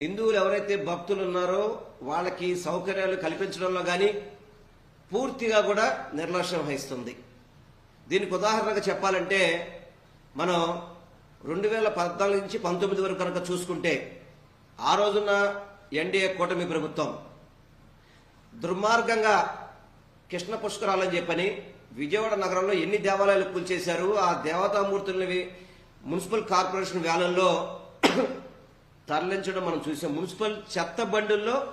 హిందువులు ఎవరైతే భక్తులు ఉన్నారో వాళ్ళకి సౌకర్యాలు కల్పించడంలో కానీ పూర్తిగా కూడా నిర్లక్ష్యం వహిస్తుంది. దీనికి ఉదాహరణగా చెప్పాలంటే మనం రెండు వేల పద్నాలుగు నుంచి పంతొమ్మిది వరకు కనుక చూసుకుంటే ఆ రోజున ఎన్డీఏ కూటమి ప్రభుత్వం దుర్మార్గంగా కృష్ణ పుష్కరాలని చెప్పని విజయవాడ నగరంలో ఎన్ని దేవాలయాలు కూల్చేశారు ఆ దేవతామూర్తులని మున్సిపల్ కార్పొరేషన్ వ్యానంలో తరలించడం మనం చూసాం. మున్సిపల్ చెత్త బండుల్లో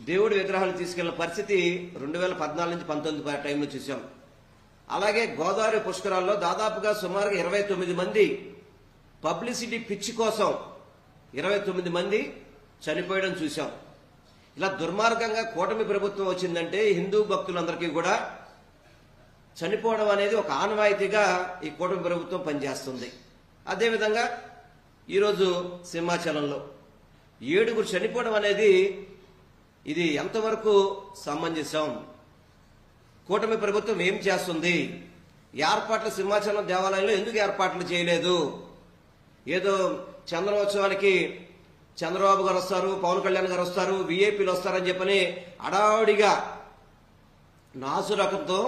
దేవుడి విగ్రహాలు తీసుకెళ్ళిన పరిస్థితి రెండు వేల పద్నాలుగు నుంచి పంతొమ్మిది టైంలో చూసాం. అలాగే గోదావరి పుష్కరాల్లో దాదాపుగా సుమారుగా ఇరవై తొమ్మిది మంది పబ్లిసిటీ పిచ్చి కోసం ఇరవై తొమ్మిది మంది చనిపోయడం చూసాం. ఇలా దుర్మార్గంగా కూటమి ప్రభుత్వం వచ్చిందంటే హిందూ భక్తులందరికీ కూడా చనిపోవడం అనేది ఒక ఆనవాయితీగా ఈ కూటమి ప్రభుత్వం పనిచేస్తుంది. అదేవిధంగా ఈరోజు సింహాచలంలో ఏడుగురు చనిపోవడం అనేది ఇది ఎంతవరకు సమంజసం? కూటమి ప్రభుత్వం ఏం చేస్తుంది? ఏర్పాట్లు సింహాచలం దేవాలయంలో ఎందుకు ఏర్పాట్లు చేయలేదు? ఏదో చంద్రోత్సవానికి చంద్రబాబు గారు వస్తారు పవన్ కళ్యాణ్ గారు వస్తారు వీఐపీలు వస్తారని చెప్పని అడావుడిగా నాసు రకంతో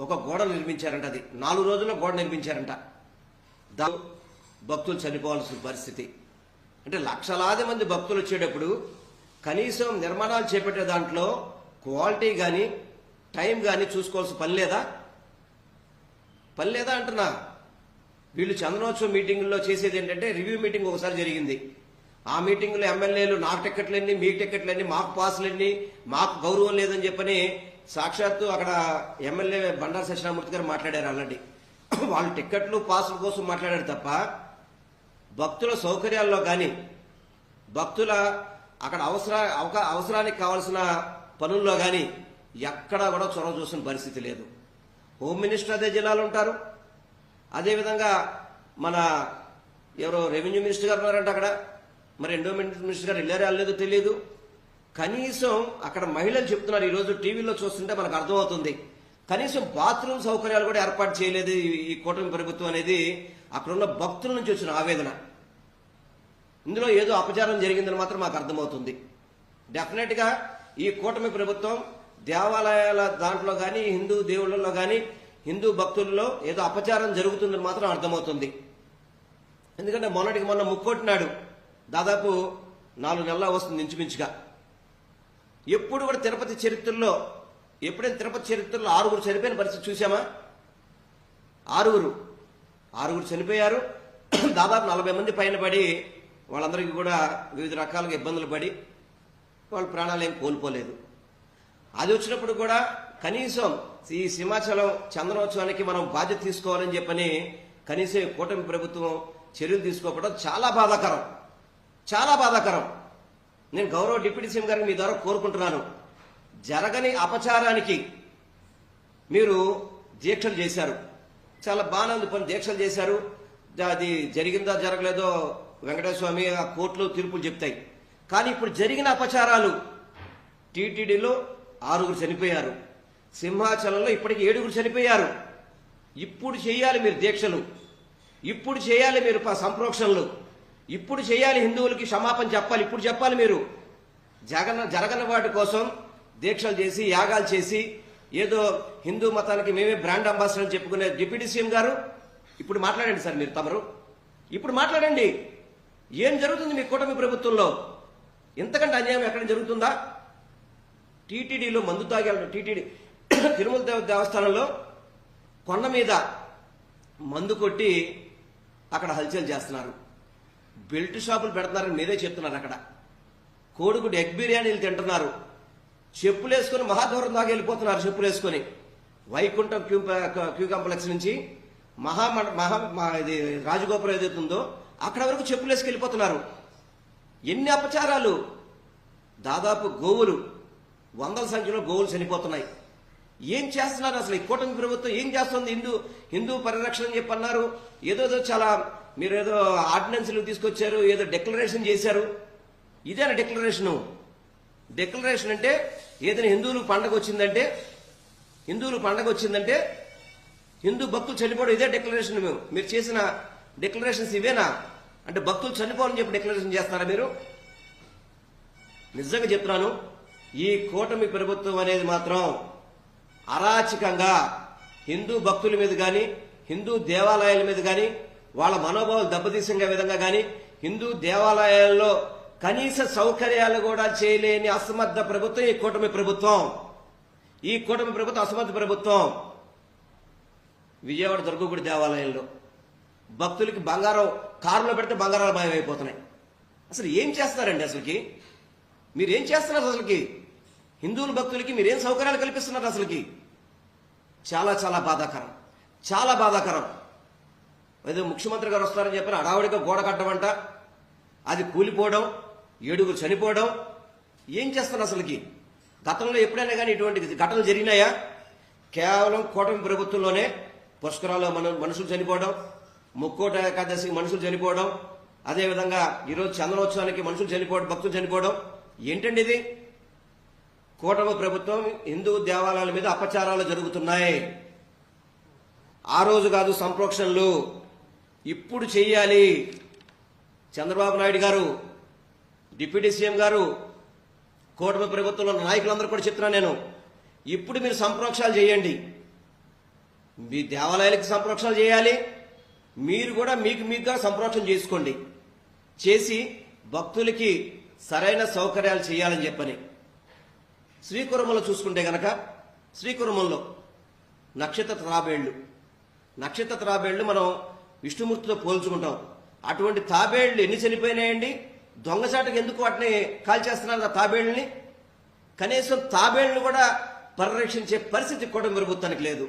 ఒక గోడ నిర్మించారంట అది. నాలుగు రోజుల్లో గోడ నిర్మించారంట. దా భక్తులు చనిపోవాల్సిన పరిస్థితి. అంటే లక్షలాది మంది భక్తులు వచ్చేటప్పుడు కనీసం నిర్మాణాలు చేపట్టే దాంట్లో క్వాలిటీ కానీ టైం కానీ చూసుకోవాల్సిన పని లేదా? పని లేదా అంటున్నా. వీళ్ళు చంద్రోత్సవం మీటింగుల్లో చేసేది ఏంటంటే రివ్యూ మీటింగ్ ఒకసారి జరిగింది. ఆ మీటింగ్లో ఎమ్మెల్యేలు నాకు టిక్కెట్లన్నీ మీ టిక్కెట్లన్నీ మాకు పాసులన్నీ మాకు గౌరవం లేదని చెప్పని సాక్షాత్తు అక్కడ ఎమ్మెల్యే బండారు సత్యనామూర్తి గారు మాట్లాడారు ఆల్రెడీ. వాళ్ళు టిక్కెట్లు పాసుల కోసం మాట్లాడారు తప్ప భక్తుల సౌకర్యాల్లో కానీ భక్తుల అక్కడ అవసర అవసరానికి కావాల్సిన పనుల్లో కానీ ఎక్కడా కూడా చొరవ చూసిన పరిస్థితి లేదు. హోమ్ మినిస్టర్ అదే జిల్లాలో ఉంటారు. అదేవిధంగా మన ఎవరో రెవెన్యూ మినిస్టర్ గారు ఉన్నారంట అక్కడ. మరి ఎండోమెంట్ మినిస్టర్ గారు వెళ్ళారో వెళ్ళలేదో తెలియదు. కనీసం అక్కడ మహిళలు చెప్తున్నారు ఈరోజు టీవీలో చూస్తుంటే మనకు అర్థమవుతుంది. కనీసం బాత్రూమ్ సౌకర్యాలు కూడా ఏర్పాటు చేయలేదు ఈ- ఈ కూటమి ప్రభుత్వం అనేది. అక్కడున్న భక్తుల నుంచి వచ్చిన ఆవేదన. ఇందులో ఏదో అపచారం జరిగిందని మాత్రం మాకు అర్థమవుతుంది. డెఫినెట్గా ఈ కూటమి ప్రభుత్వం దేవాలయాల దాంట్లో కానీ హిందూ దేవుళ్ళలో కానీ హిందూ భక్తుల్లో ఏదో అపచారం జరుగుతుందని మాత్రం అర్థమవుతుంది. ఎందుకంటే మొన్నటికి మొన్న ముక్కొట్టినాడు దాదాపు నాలుగు నెలల వస్తుంది ఇంచుమించుగా. ఎప్పుడు కూడా తిరుపతి చరిత్రలో ఎప్పుడైనా తిరుపతి చరిత్రలో ఆరుగురు చనిపోయిన పరిస్థితి చూసామా ఆరుగురు. ఆరుగురు చనిపోయారు. దాదాపు నలభై మంది పైన పడి వాళ్ళందరికీ కూడా వివిధ రకాలుగా ఇబ్బందులు పడి వాళ్ళ ప్రాణాలు ఏం కోల్పోలేదు. అది వచ్చినప్పుడు కూడా కనీసం ఈ సింహాచలం చందనోత్సవానికి మనం బాధ్యత తీసుకోవాలని చెప్పని కనీసం కూటమి ప్రభుత్వం చర్యలు తీసుకోకపోవడం చాలా బాధాకరం. చాలా బాధాకరం. నేను గౌరవ డిప్యూటీ సీఎం గారిని మీ ద్వారా కోరుకుంటున్నాను. జరగని అపచారానికి మీరు దీక్షలు చేశారు. చాలా బాగానే ఉంది. పని దీక్షలు చేశారు. అది జరిగిందా జరగలేదో వెంకటేశ్వర స్వామి ఆ కోర్టులో తీర్పులు చెప్తాయి. కానీ ఇప్పుడు జరిగిన అపచారాలు టీటీడీలో ఆరుగురు చనిపోయారు. సింహాచలంలో ఇప్పటికి ఏడుగురు చనిపోయారు. ఇప్పుడు చేయాలి మీరు దీక్షలు. ఇప్పుడు చేయాలి మీరు ప- సంప్రోక్షణలు. ఇప్పుడు చేయాలి హిందువులకి క్షమాపణ చెప్పాలి. ఇప్పుడు చెప్పాలి మీరు. జగన్ జరగని వాటి కోసం దీక్షలు చేసి యాగాలు చేసి ఏదో హిందూ మతానికి మేమే బ్రాండ్ అంబాసిడర్ అని చెప్పుకునే డిప్యూటీ సీఎం గారు ఇప్పుడు మాట్లాడండి సార్ మీరు తమరు. ఇప్పుడు మాట్లాడండి. ఏం జరుగుతుంది మీ కూటమి ప్రభుత్వంలో? ఇంతకంటే అన్యాయం ఎక్కడ జరుగుతుందా? టీటీడీలో మందు తాగే టీటీడీ తిరుమల దేవ దేవస్థానంలో కొండ మీద మందు కొట్టి అక్కడ హల్చల్ చేస్తున్నారు. బెల్ట్ షాపులు పెడుతున్నారని మీరే చెప్తున్నారు అక్కడ. కోడిగుడ్డు ఎగ్ బిర్యానీలు తింటున్నారు. చెప్పులు వేసుకుని మహాదూరం దాకా వెళ్ళిపోతున్నారు చెప్పులు వేసుకొని వైకుంఠం క్యూ క్యూ కాంప్లెక్స్ నుంచి మహా మహా మా- ఇది రాజగోపురం ఏదైతే ఉందో అక్కడ వరకు చెప్పులు వేసుకు వెళ్ళిపోతున్నారు. ఎన్ని అపచారాలు? దాదాపు గోవులు వందల సంఖ్యలో గోవులు చనిపోతున్నాయి. ఏం చేస్తున్నారు అసలు ఈ కూటమి ప్రభుత్వం? ఏం చేస్తుంది హిందూ హిందూ పరిరక్షణ అని చెప్పి అన్నారు. చాలా మీరు ఏదో ఆర్డినెన్స్లు తీసుకొచ్చారు ఏదో డిక్లరేషన్ చేశారు. ఇదేనా డిక్లరేషను డిక్లరేషన్ అంటే ఏదైనా హిందువులు పండగ వచ్చిందంటే హిందువులు పండగ వచ్చిందంటే హిందూ భక్తులు చనిపోవడం ఇదే డిక్లరేషన్ మేము. మీరు చేసిన డిక్లరేషన్స్ ఇవేనా? అంటే భక్తులు చనిపోవాలని చెప్పి డిక్లరేషన్ చేస్తారా మీరు? నిజంగా చెప్తున్నాను ఈ కూటమి ప్రభుత్వం అనేది మాత్రం అరాచకంగా హిందూ భక్తుల మీద కానీ హిందూ దేవాలయాల మీద కానీ వాళ్ళ మనోభావాలు దెబ్బతీసే విధంగా కానీ హిందూ దేవాలయాల్లో కనీస సౌకర్యాలు కూడా చేయలేని అసమర్థ ప్రభుత్వం ఈ కూటమి ప్రభుత్వం. ఈ కూటమి ప్రభుత్వం అసమర్థ ప్రభుత్వం. విజయవాడ దుర్గగుడి దేవాలయంలో భక్తులకి బంగారం కారులో పెడితే బంగారాలు భయం అయిపోతున్నాయి అసలు ఏం చేస్తారండి అసలుకి? మీరేం చేస్తున్నారు అసలుకి? హిందువుల భక్తులకి మీరేం సౌకర్యాలు కల్పిస్తున్నారు అసలుకి? చాలా చాలా బాధాకరం. చాలా బాధాకరం. ఏదో ముఖ్యమంత్రి గారు వస్తారని చెప్పిన అడావుడిగా గోడ కట్టమంట. అది కూలిపోవడం. ఏడుగురు చనిపోవడం ఏం చేస్తున్నారు అసలుకి? గతంలో ఎప్పుడైనా కానీ ఇటువంటి ఘటనలు జరిగినాయా? కేవలం కూటమి ప్రభుత్వంలోనే పుష్కరాల్లో మన మనుషులు చనిపోవడం ముక్కోట ఏకాదశికి మనుషులు చనిపోవడం అదేవిధంగా ఈరోజు చంద్రోత్సవానికి మనుషులు చనిపోవడం భక్తులు చనిపోవడం ఏంటండి ఇది? కూటమి ప్రభుత్వం హిందూ దేవాలయాల మీద అపచారాలు జరుగుతున్నాయి. ఆ రోజు కాదు సంప్రోక్షణలు. ఇప్పుడు చెయ్యాలి. చంద్రబాబు నాయుడు గారు డిప్యూటీ సీఎం గారు కూటమి ప్రభుత్వంలో ఉన్న నాయకులందరూ కూడా చెప్తున్నాను నేను. ఇప్పుడు మీరు సంప్రోక్షాలు చేయండి. మీ దేవాలయాలకి సంప్రోక్షాలు చేయాలి. మీరు కూడా మీకు మీకుగా సంప్రోక్షణ చేసుకోండి. చేసి భక్తులకి సరైన సౌకర్యాలు చేయాలని చెప్పని. శ్రీకురమంలో చూసుకుంటే గనక శ్రీకురమంలో నక్షత్ర తాబేళ్ళు. నక్షత్ర తాబేళ్ళు మనం విష్ణుమూర్తితో పోల్చుకుంటాం. అటువంటి తాబేళ్ళు ఎన్ని చనిపోయినాయండి? దొంగచాటుకు ఎందుకు వాటిని కాల్చేస్తున్నారు తాబేళ్ళని? కనీసం తాబేళ్ళని కూడా పరిరక్షించే పరిస్థితి కూడా ప్రభుత్వానికి లేదు.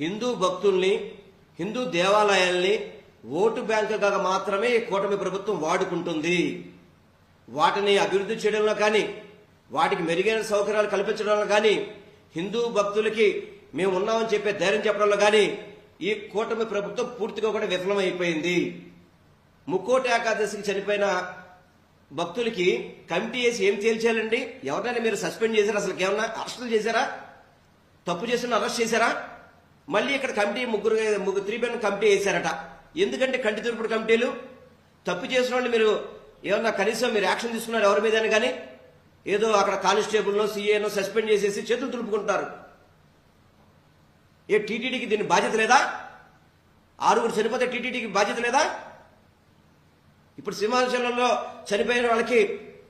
హిందూ భక్తుల్ని హిందూ దేవాలయాల్ని ఓటు బ్యాంకుగా మాత్రమే ఈ కూటమి ప్రభుత్వం వాడుకుంటుంది. వాటిని అభివృద్ధి చేయడంలో కానీ వాటికి మెరుగైన సౌకర్యాలు కల్పించడంలో కానీ హిందూ భక్తులకి మేము ఉన్నామని చెప్పే ధైర్యం చెప్పడంలో కానీ ఈ కూటమి ప్రభుత్వం పూర్తిగా కూడా విఫలమైపోయింది. ముక్కోటి ఏకాదశికి చనిపోయిన భక్తులకి కమిటీ వేసి ఏం తేల్చేయాలండి? ఎవరినైనా మీరు సస్పెండ్ చేశారా? అసలు ఏమన్నా అరెస్టులు చేశారా? తప్పు చేసిన అరెస్ట్ చేశారా? మళ్ళీ ఇక్కడ కమిటీ ముగ్గురు ముగ్గురు త్రీ మెన్ కమిటీ వేశారట. ఎందుకంటే కంటి తురుపుడు కమిటీలు? తప్పు చేసిన వాళ్ళు మీరు ఏమన్నా కనీసం మీరు యాక్షన్ తీసుకున్నారు ఎవరి మీదైనా కానీ ఏదో అక్కడ కానిస్టేబుల్నో సీఏనో సస్పెండ్ చేసేసి చేతులు తులుపుకుంటారు ఏ టీటీడీకి దీని బాధ్యత లేదా? ఆరుగురు చనిపోతే టీటీడీకి బాధ్యత లేదా? ఇప్పుడు సింహాచలంలో చనిపోయిన వాళ్ళకి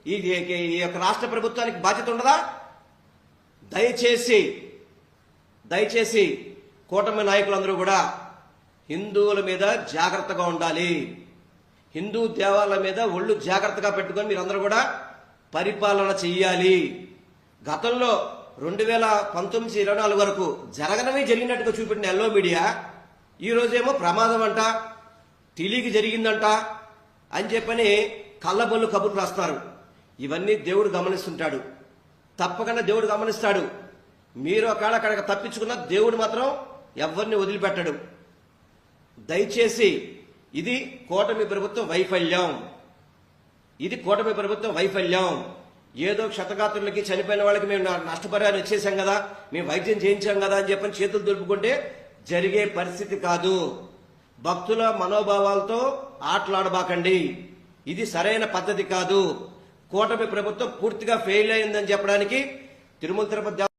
ఈ ఈ యొక్క రాష్ట్ర ప్రభుత్వానికి బాధ్యత ఉండదా? దయచేసి దయచేసి కూటమి నాయకులందరూ కూడా హిందువుల మీద జాగ్రత్తగా ఉండాలి. హిందూ దేవాలయాల మీద ఒళ్ళు జాగ్రత్తగా పెట్టుకొని మీరందరూ కూడా పరిపాలన చెయ్యాలి. గతంలో రెండు వేల పంతొమ్మిది ఇరవై నాలుగు వరకు జరగనవి జరిగినట్టుగా చూపెట్టిన ఎల్లో మీడియా ఈ రోజేమో ప్రమాదం అంట తెలియక జరిగిందంట అని చెప్పని కళ్ళబొల్లు కబుర్లు రాస్తారు. ఇవన్నీ దేవుడు గమనిస్తుంటాడు. తప్పకుండా దేవుడు గమనిస్తాడు. మీరు ఒకవేళ అక్కడ తప్పించుకున్న దేవుడు మాత్రం ఎవరిని వదిలిపెట్టడు. దయచేసి ఇది కూటమి ప్రభుత్వం వైఫల్యం. ఇది కూటమి ప్రభుత్వం వైఫల్యం. ఏదో క్షతగాత్రులకి చనిపోయిన వాళ్ళకి మేము నష్టపరిహారం ఇచ్చేసాం కదా మేము వైద్యం చేయించాం కదా అని చెప్పని చేతులు దులుపుకుంటే జరిగే పరిస్థితి కాదు. భక్తుల మనోభావాలతో ఆటలాడబాకండి. ఇది సరైన పద్ధతి కాదు. కూటమి ప్రభుత్వం పూర్తిగా ఫెయిల్ అయిందని చెప్పడానికి తిరుమల తిరుపతి